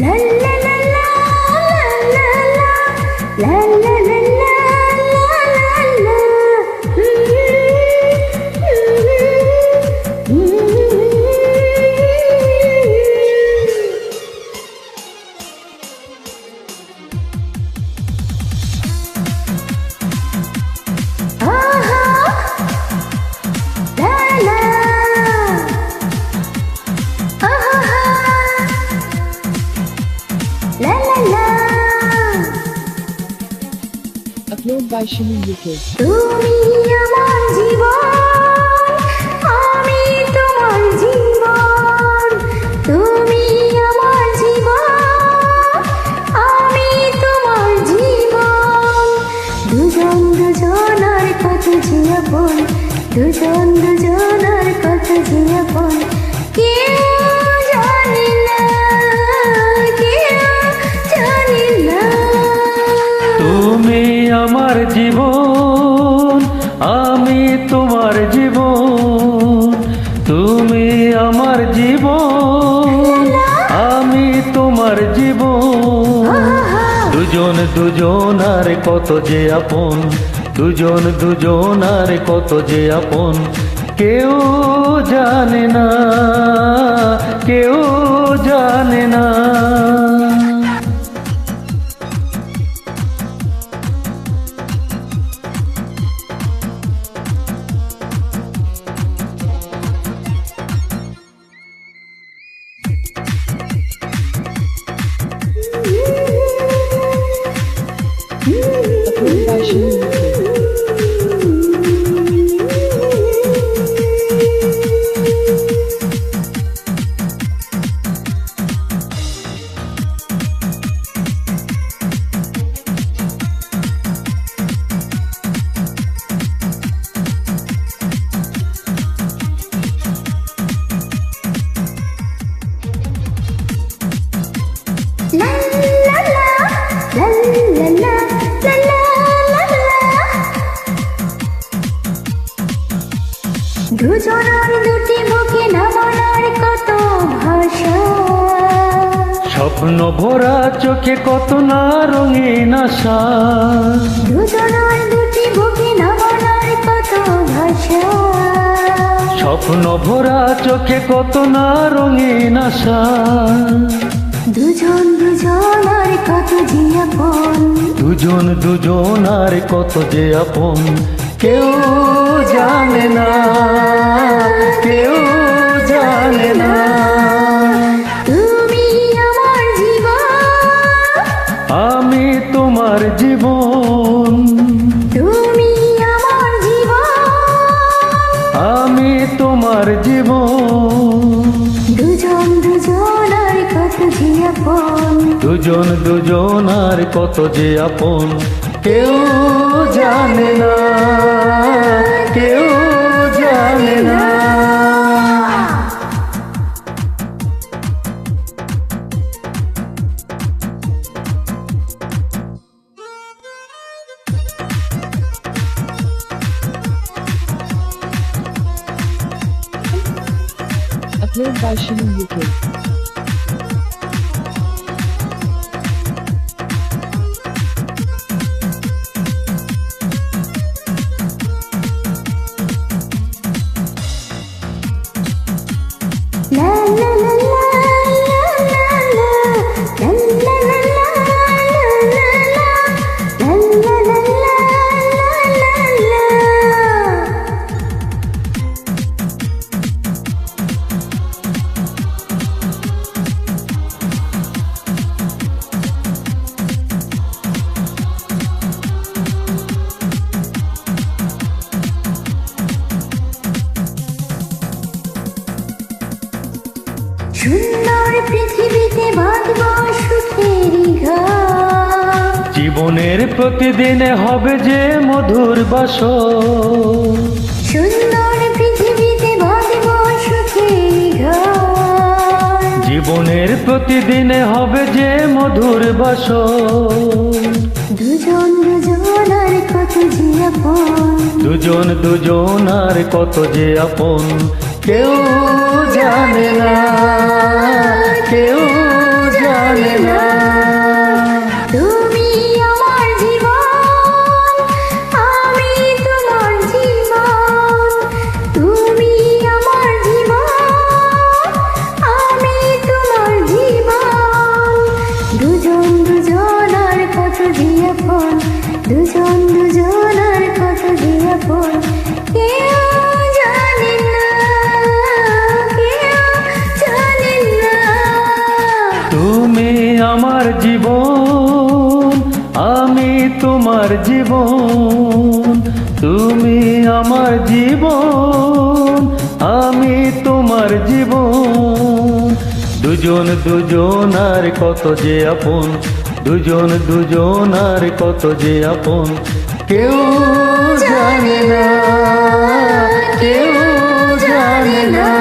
啦啦啦 Upload by Shimon UK. দুজন আর কত যে আপন, দুজন দুজন আর কত যে আপন। কেউ জানে না, কেউ জানে না। you. দুজনের দুটি নামানোর কত ভাষা। স্বপ্ন ভরা চোখে কত না রঙিন আশা। দুজনের দুটি নামানোর কত ভাষা। স্বপ্ন ভরা চোখে কত না রঙিন আশা। দুজন দুজনের কত জীবন দুজন দুজন আর কত যে আপন। কেউ জানে না কেউ জানে না। তুমি আমার জীবন। আমি তোমার জীবন। তুমি আমার জীবন। আমি তোমার জীবন। দুজন দুজনের কত জীবন দুজন দুজন আর কত যে আপন। কেউ জানে না কেউ জানে না Upload by Shimon UK. সুন্দর পৃথিবীতে বাঁধব সুখেরই ঘর জীবনের প্রতিদিনে হবে যে মধুর বাস সুন্দর পৃথিবীতে বাঁধব সুখেরই ঘর জীবনের প্রতিদিনে হবে যে মধুর বাস দুজন দুজনার কত জীবন দুজন দুজন আর কত যে আপন। কেউ জানে না কেউ জীবন, তুমি আমার জীবন, আমি তোমার জীবন। দুজন দুজন আর কত যে আপন, দুজন দুজন আর কত যে আপন। কেউ জানে না, কেউ জানে না।